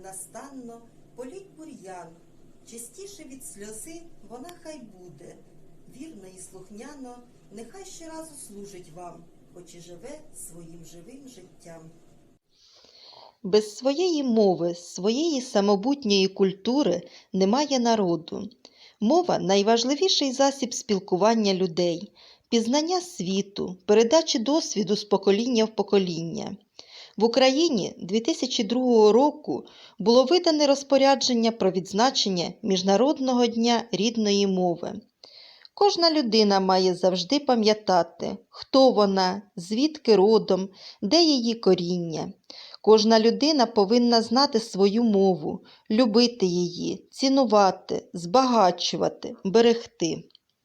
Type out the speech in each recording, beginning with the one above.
ненастанно, політь бур'ян. Частіше від сльози вона хай буде. Вірно і слухняно, нехай щоразу служить вам, хоч і живе своїм живим життям. Без своєї мови, своєї самобутньої культури немає народу. Мова найважливіший засіб спілкування людей, пізнання світу, передачі досвіду з покоління в покоління. В Україні 2002 року було видане розпорядження про відзначення Міжнародного дня рідної мови. Кожна людина має завжди пам'ятати, хто вона, звідки родом, де її коріння. Кожна людина повинна знати свою мову, любити її, цінувати, збагачувати, берегти.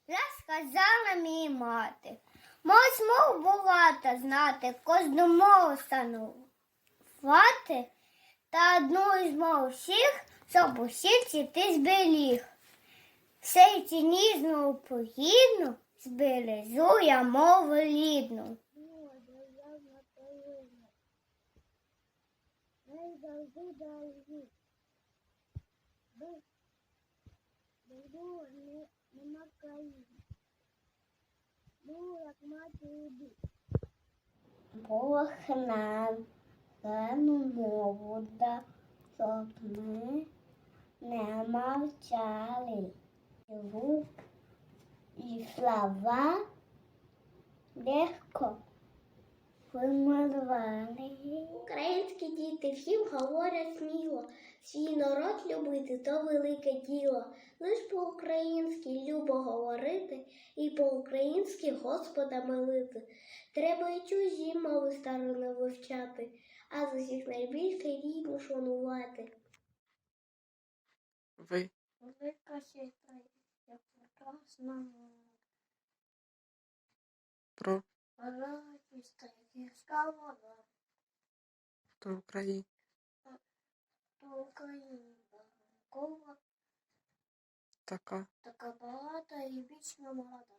Я Сказала мій мати. Мось мов багато знати, кожну мову станувати. Та одну із мов всіх, щоб усіх ти зберіг. Все цінізну погідну збережу я мову рідну. Бог нам дану мову да, щоб ми не мовчали. І слова легко вимивали. Українські діти всім говорять сміло. Свій народ любити то велике діло. Лиш по-українськи любо говорити і по-українськи Господа молити. Треба й чужі мови старано вивчати, а з усіх найбільше рідну шанувати. Ви Велика сестра, як прекрасна про радість, гірська вода, то Україні. то Україна, кова Така. така багата і вічно молода.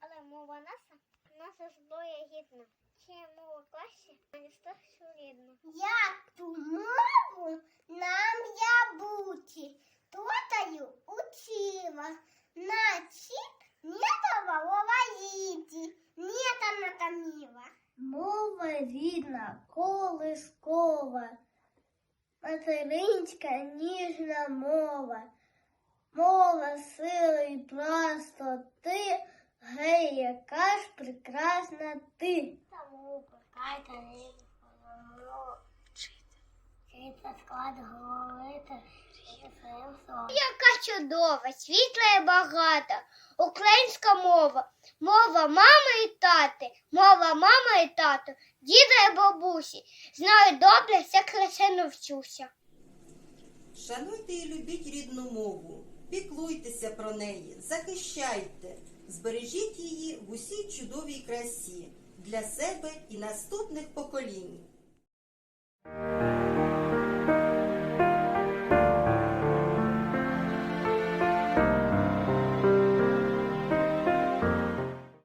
Але мова наша, наша зброя гідна. Ще мова класі, а не старшу рідна. Як ту мову нам я бути, тотаю учила, начит не давала їді, не та накаміла. Мова рідна, колискова, материнська ніжна мова. Мова сили і простоти, гей, яка ж прекрасна ти. Та пускайте рибу, склад говорити своїм словом. Яка чудова, світла і багата, українська мова, мова мами і тати, мова мама і тато, діда і бабусі. Знаю добре, як лише навчуся. Шануйте і любіть рідну мову, піклуйтеся про неї, захищайте, збережіть її в усій чудовій красі для себе і наступних поколінь.